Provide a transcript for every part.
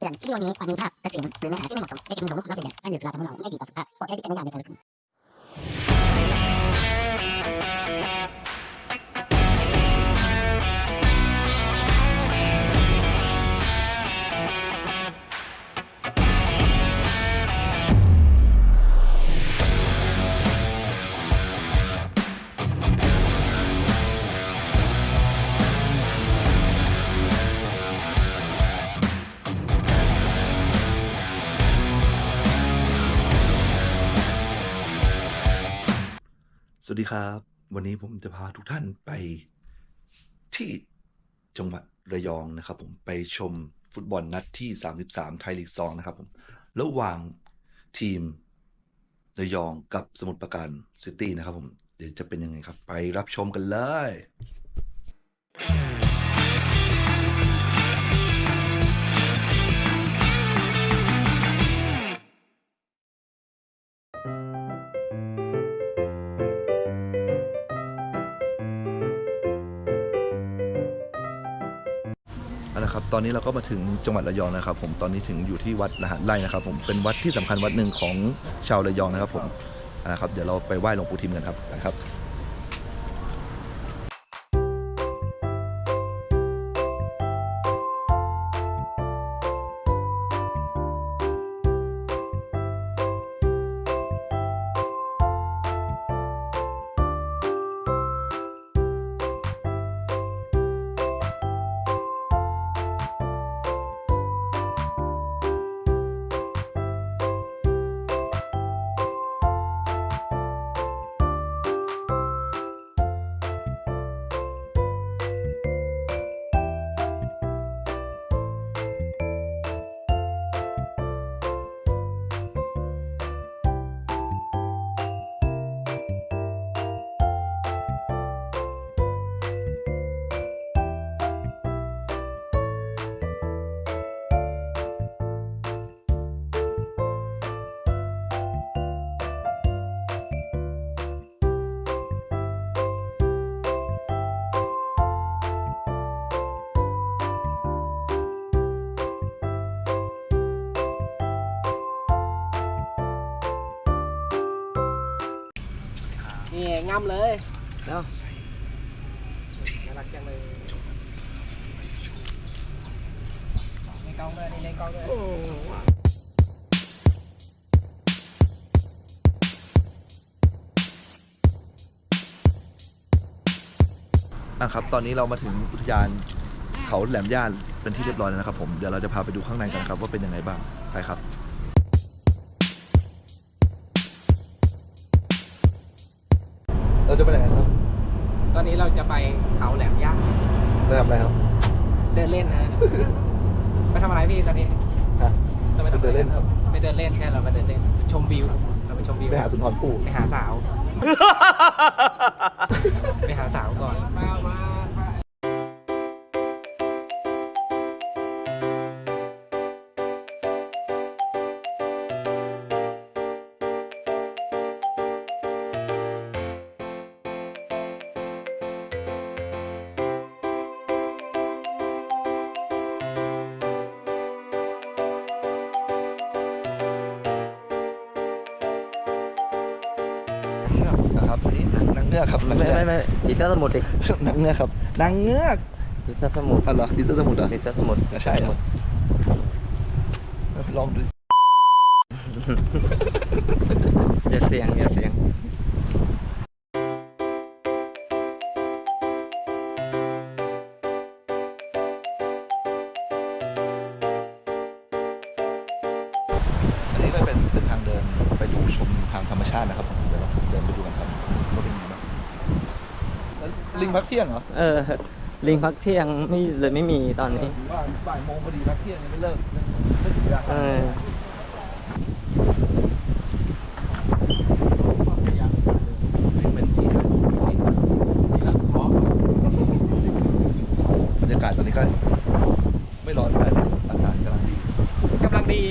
เตือนคลิปวิดีโอนี้อาจมีภาพและเสียงหรือเนื้อหาที่ไม่เหมาะสมและเป็นสมมติของนักเรียนการดื่มสุราทำให้เราไม่ดีต่อสุขภาพโปรดใช้วิจารณญาณในการรับชม วัสดีครับ วันนี้ผมจะพาทุกท่านไปที่จังหวัดระยองนะครับ ผมไปชมฟุตบอลนัดที่ 33 ไทยลีก 2 นะครับผมระหว่างทีมระยองกับสมุทรปราการซิตี้นะครับผมเดี๋ยวจะเป็นยังไงครับ ไปรับชมกันเลย นะครับตอนนี้เราก็มาถึงจังหวัดระยองนะครับ ผมตอนนี้ถึงอยู่ที่วัดรหัสไร่นะครับ ผมเป็นวัดที่สำคัญวัดหนึ่งของชาวระยองนะครับ ผมนะครับเดี๋ยวเราไปไหว้หลวงปู่ทิมกันครับนะครับ นี่ง่ำเลยแล้วน่ารักจังเลยเล่นกล้องด้วยนี่เล่นกล้องด้วยอะครับ ตอนนี้เรามาถึงอุทยานเขาแหลมย่านเป็นที่เรียบร้อยแล้วนะครับผม เดี๋ยวเราจะพาไปดูข้างในกันนะครับว่าเป็นยังไงบ้าง ไปครับ นนี้เราจะไปเขาแหลมย่างไปทำอะไรครับเดินเล่นนะไปทำอะไรพี่ตอนนี้ฮะจะไปทำอะเดิไรนเล่นครับ ไปเดินเล่นแค่เราไปเดินเล่น ชมวิวเราไปชมวิวไปหาสุนทรภู่ไปหาสาว ไปหาสาวก่อนนะครั ไม่อกไม่ไม่ผีเสื้อสมุทรดินางเงือกครับนางเงือกผีเสื้อสมุทรอ๋อเหรอพิซซ่าสมุทรเหรอผีเสื้อสมุทรใช่เหรอลองดูอย่าเสียงอย่าเสียง พักเที่ยงเหรอเออ ลิงพักเที่ยงไม่เลยไม่มีตอนนี้บ่ายบ่ายโมงพอดีพักเที่ยงยังไม่เลิกไม่ถึงเวลาเออ เป็นที่ที่ที่ละเคาะบรรยากาศตอนนี้ก็ไม่ร้อนมากอากาศกำลังดี กำลังดี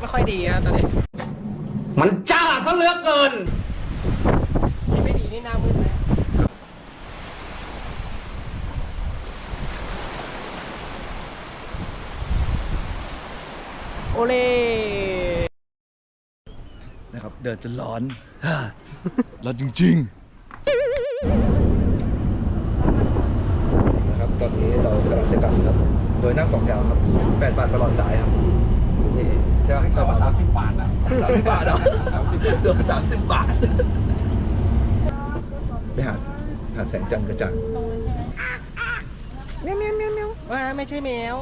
ไม่ค่อยดีนะตอนนี้ มันจ้าซะเหลือเกิน นี่ไม่ดีนี่หน้ามืดนะ เล่ นะครับ เดินจนร้อน ร้อนจริงๆนะครับตอนนี้เรากำลังจะกลับครับ โดยนั่งสองแถวครับแปดบาทตลอดสายครับนี่ใช่ไหมแปดบาทสามสิบบาทนะสามสิบบาทเหรอเดือนสามสิบบาท ไปหาหาแสงจันทร์กระจ่างว่าไม่ใช่แมว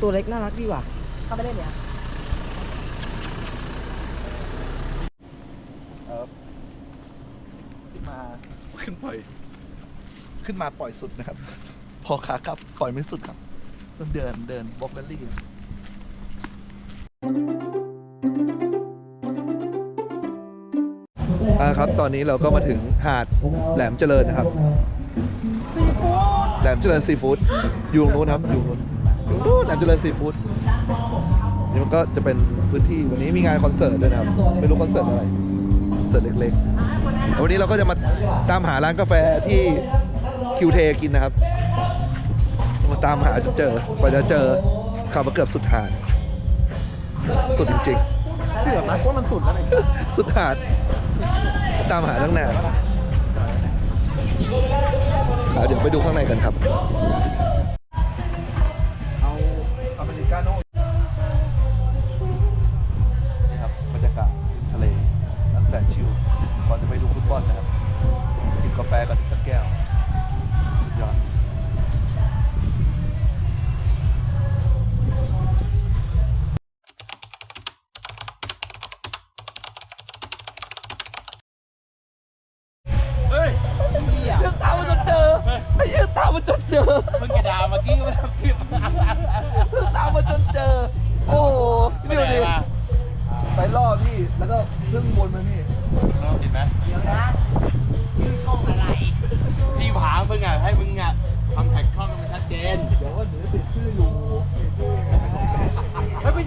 ตัวเล็กน่ารักดีว่ะ เข้าไปเล่นเนี่ย ขึ้นมา ขึ้นปล่อย ขึ้นมาปล่อยสุดนะครับ พอขากลับปล่อยไม่สุดครับต้องเดินเดินบล็อกเบลลี่อ่าครับ ตอนนี้เราก็มาถึงหาดแหลมเจริญนะครับ แหลมเจริญซีฟู้ดอยู่ตรงนู้นครับอยู่ตรงนู้นอยู่ตรงนู้นแหลมเจริญซีฟู้ดนี่มันก็จะเป็นพื้นที่วันนี้มีงานคอนเสิร์ตด้วยนะครับ ไม่รู้คอนเสิร์ตอะไรคอนเสิร์ตเล็กๆ วันนี้เราก็จะมาตามหาร้านกาแฟที่คิวเทกินนะครับมาตามหาจนเจอกว่าจะเจอขับมาเกือบสุดหาดสุดจริงเกือบนะว่ามันสุดแล้วเนี่ยๆสุดหาดตามหาตั้งนานอะเดี๋ยวไปดูข้างในกันครับเอาอเมริกาโน่นี่ครับบรรยากาศทะเลอันแสนชิล ก่อนจะไปดูฟุตบอลนะครับ จิบกาแฟกันอีกสักแก้ว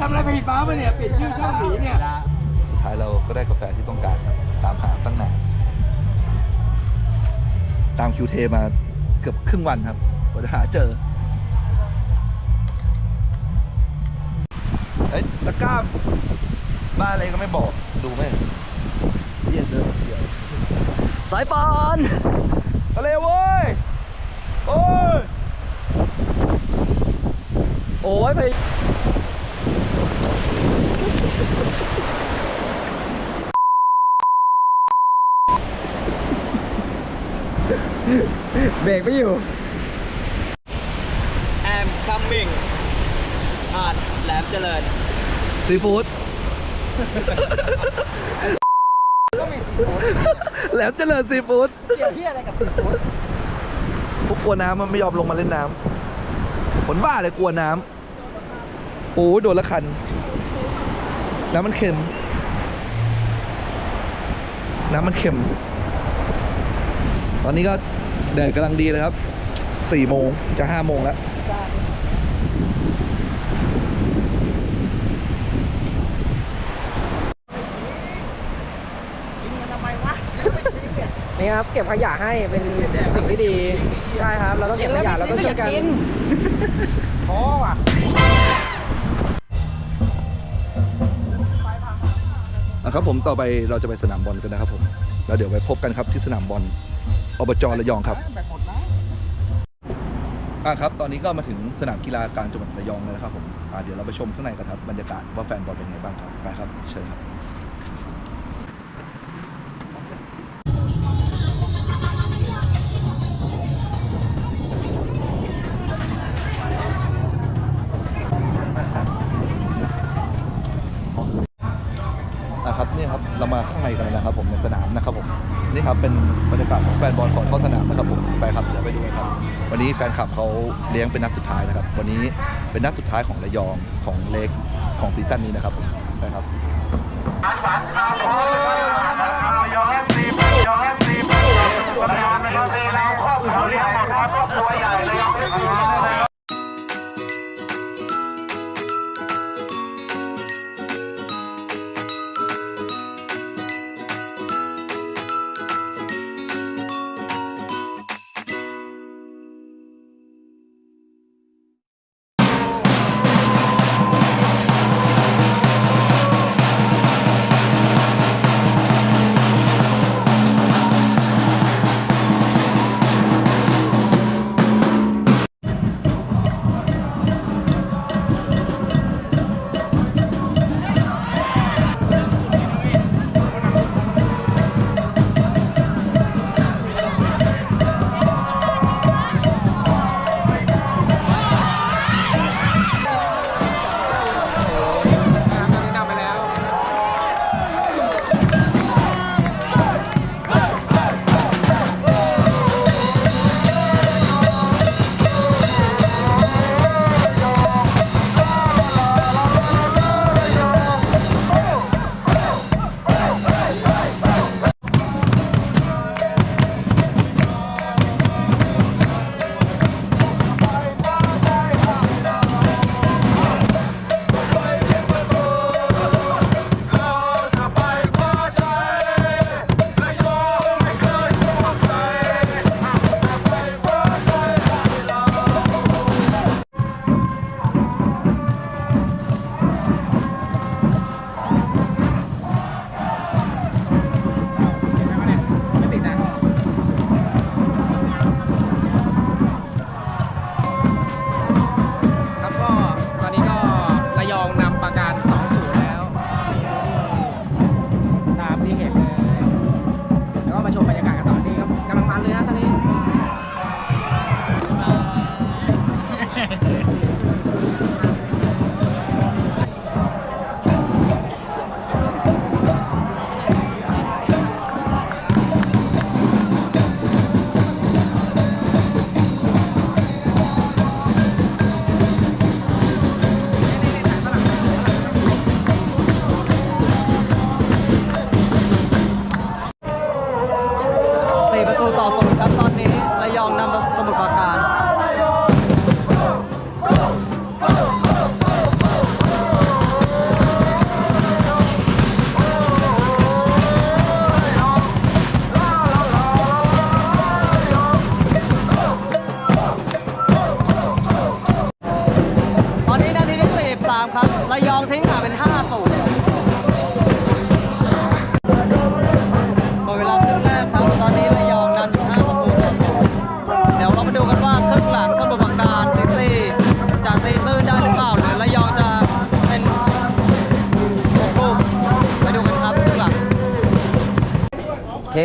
ทำอะไรผิดฟ้ามาเนี่ยเปลี่ยนชื่อช่องหนีเนี่ย สุดท้ายเราก็ได้กาแฟที่ต้องการครับตามหาตั้งนานตามคิวเทมาเกือบครึ่งวันครับกว่าจะหาเจอเอ้ยตะกร้าบ้านอะไรก็ไม่บอกดูไหมเยี่ยเดินเดี๋ยวสายปานทะเลเว้ยโอ้ยโอ้ยไป เบรกไม่อยู่ แอมคัมมิงหาดแหลมเจริญ ซีฟู้ดแหลมเจริญซีฟู้ดเกี่ยวที่อะไรกับสีฟู้ดพวกกลัวน้ำมันไม่ยอมลงมาเล่นน้ำผลบ้าเลยกลัวน้ำโอ้ยโดนละคัน น้ำมันเค็ม น้ำมันเค็ม ตอนนี้ก็แดดกำลังดีเลยครับ สี่โมงจะห้าโมงแล้วนี่ครับเก็บขยะให้เป็นสิ่งที่ดี ใช่ครับ เราต้องเก็บขยะเราต้องช่วยกันท้อว่ะ ครับผมต่อไปเราจะไปสนามบอลกันนะครับผมแล้วเดี๋ยวไปพบกันครับที่สนามบอลอบจระยองครับอะครับ ตอนนี้ก็มาถึงสนามกีฬากลางจังหวัดระยองแล้วนะครับผมอ่าเดี๋ยวเราไปชมข้างในกันครับบรรยากาศว่าแฟนบอลเป็นไงบ้างครับไปครับเชิญครับ คลับเขาเลี้ยงเป็นนัดสุดท้ายนะครับ วันนี้เป็นนัดสุดท้ายของระยองของเล็กของซีซั่นนี้นะครับใช่ครับ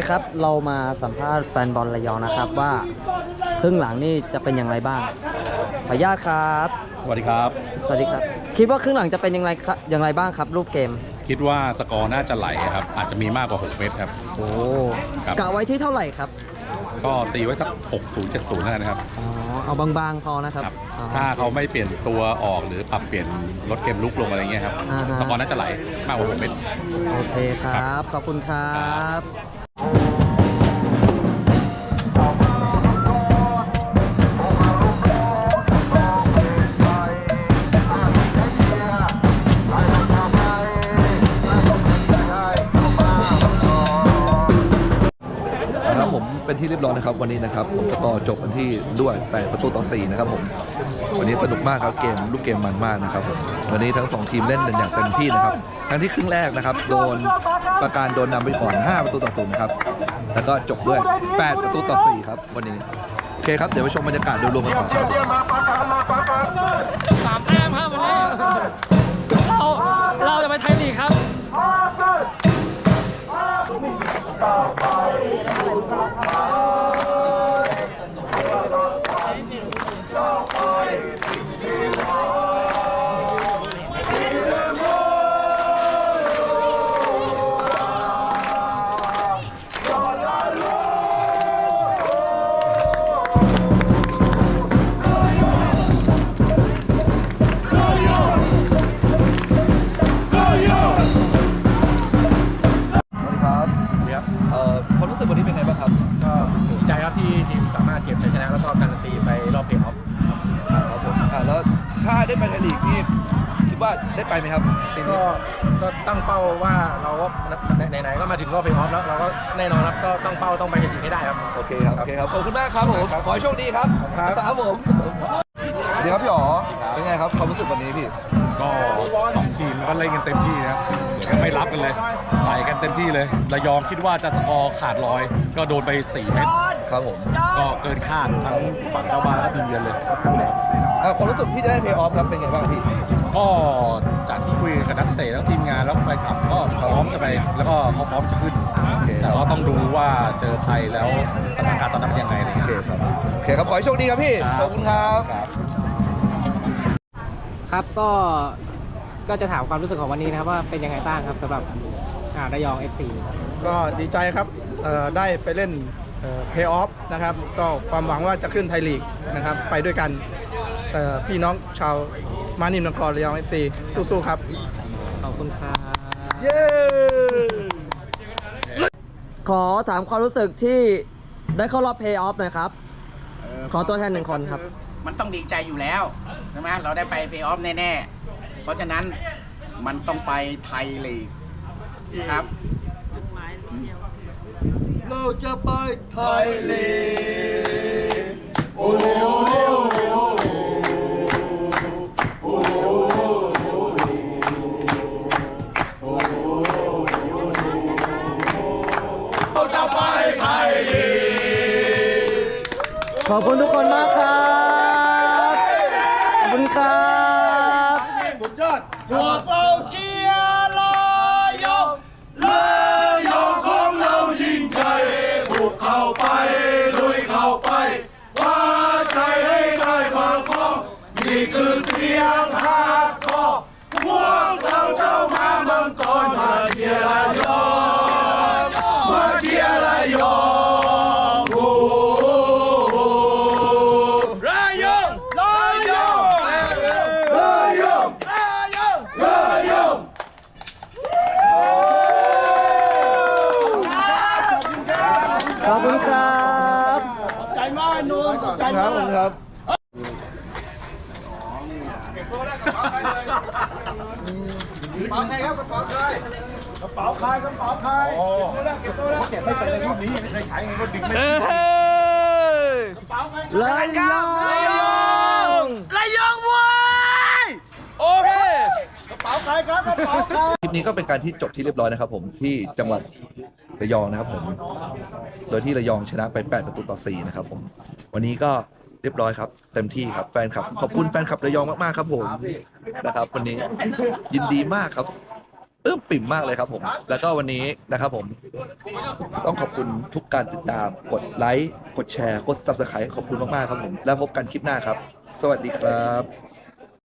คครับ เรามาสัมภาษณ์แฟนบอลระยองนะครับว่าครึ่งหลังนี่จะเป็นอย่างไรบ้างขออนุญาตครับ สวัสดีครับ สวัสดีครับ คิดว่าครึ่งหลังจะเป็นอย่างไรครับอย่างไรบ้างครับรูปเกม คิดว่าสกอร์น่าจะไหลครับ อาจจะมีมากกว่า 6 เมตรครับ โอ้ครับ กะไว้ที่เท่าไหร่ครับ ก็ตีไว้สัก 60 70แล้วกันนะครับอ๋อเอาบางๆพอนะครับครับ อ๋อ ถ้าเขาไม่เปลี่ยนตัวออกหรือปรับเปลี่ยนลดเกมลุกลงอะไรเงี้ยครับ อ่าฮะ สกอร์น่าจะไหลมากกว่า 6 เมตร โอเคครับ ขอบคุณครับนะครับ ที่เรียบร้อยนะครับ วันนี้นะครับผมกอร์จบกันที่ด้วย8ประตูต่อ4นะครับผมวันนี้สนุกมากครับเกมลูกเกมมันมากนะครับผมวันนี้ทั้งสองทีมเล่นกันอย่างเต็มที่นะครับทั้งที่ครึ่งแรกนะครับโดนประการโดนนำไปก่อน 5 ประตูต่อ0ครับแล้วก็จบด้วย 8 ประตูต่อ4ครับวันนี้โอเคครับเดี๋ยวไปชมบรรยากาศโดยรวมกันก่อนครับสามแต้มครับวันนี้เราเราจะไปไทยลีกครับ ความรู้สึกวันนี้เป็นไงบ้างครับก็ภูมิใจครับที่ทีมสามารถเก็บชัยชนะแล้วก็การันตีไปรอบเพลย์ออฟครับผมอ่าแล้วถ้าได้ไปไทยลีกนี่คิดว่าได้ไปไหมครับปีนี้ก็ก็ตั้งเป้าว่าเราก็ไหนๆก็มาถึงรอบเพลย์ออฟแล้วเราก็แน่นอนครับก็ตั้งเป้าต้องไปให้ถึงให้ได้ครับ โอเคครับโอเคครับขอบคุณมากครับผมครับขอให้โชคดีครับครับครับผมสวัสดีครับพี่อ๋อเป็นไงครับความรู้สึกวันนี้พี่ก็สองทีมก็เล่นกันเต็มที่นะครับเหมือนกับ ไม่รับกันเลย ใส่กันเต็มที่เลยระยองคิดว่าจะสกอร์ขาดลอย ก็โดนไป4เมตรครับผมก็เกินคาดทั้งฝั่งเจ้าบ้านและทีมเยือนเลยอ่าความรู้สึกที่จะได้เพย์ออฟครับเป็นไงบ้างพี่ ก็จากที่คุยกับนักเตะแล้วทีมงานแล้วไปขับก็พร้อมจะไปแล้วก็เขาพร้อมจะขึ้นโอเคคแต่รับก็ต้องดูว่าเจอใครแล้วสถานการณ์ตอนนั้นเป็นยังไงอะไรโอเงี้ยเคครับโอเคครับขอให้โชคดีครับพี่ขอบคุณครับ ครับครับก็ ก็จะถามความรู้สึกของวันนี้นะครับว่าเป็นยังไงบ้างครับสำหรับอ่าระยอง FC ก็ดีใจครับเอ่อได้ไปเล่นเพย์ออฟนะครับ ก็ความหวังว่าจะขึ้นไทยลีกนะครับ ไปด้วยกันเอ่อพี่น้องชาวมานิมนครระยองเอฟซีสู้ๆครับ ขอบคุณครับ เย้ ขอถามความรู้สึกที่ได้เข้ารอบเพย์ออฟหน่อยครับ ขอตัวแทนหนึ่งคนครับ มันต้องดีใจอยู่แล้วใช่ไหมเราได้ไปเพย์ออฟแน่ๆ เพราะฉะนั้นมันต้องไปไทยลีกครับเราจะไปไทยลีกขอบคุณทุกคนมากครับ ขอบคุณครับ พวกเราเชียร์ลอยยกเลยยกของเรายิ่งใหญ่บุกเข้าไปลุยเข้าไปคว้าชัยให้ได้มาครอง นี่คือเสียงฮาร์ดคอร์พวกเราเจ้ามาเมืองก่อนมาเชียร์ระยองมาเชียร์ระยองโอ้ระยองระยองระยองระยองระยอง ขอบคุณครับ ครับ ระยองคลิปนี้ก็เป็นการที่จบที่เรียบร้อยนะครับผมที่จังหวัดระยองนะครับผม โดยที่ระยองชนะไป 8 ประตูต่อ 4 นะครับผม วันนี้ก็เรียบร้อยครับเต็มที่ครับแฟนคลับ ขอบคุณแฟนคลับระยองมากๆครับผมนะครับ วันนี้ยินดีมากครับ เอื้อมปิ่มมากเลยครับผม แล้วก็วันนี้นะครับผม ต้องขอบคุณทุกการติดตาม กดไลค์ กดแชร์ กด subscribe ขอบคุณมากๆครับผม แล้วพบกันคลิปหน้าครับ สวัสดีครับ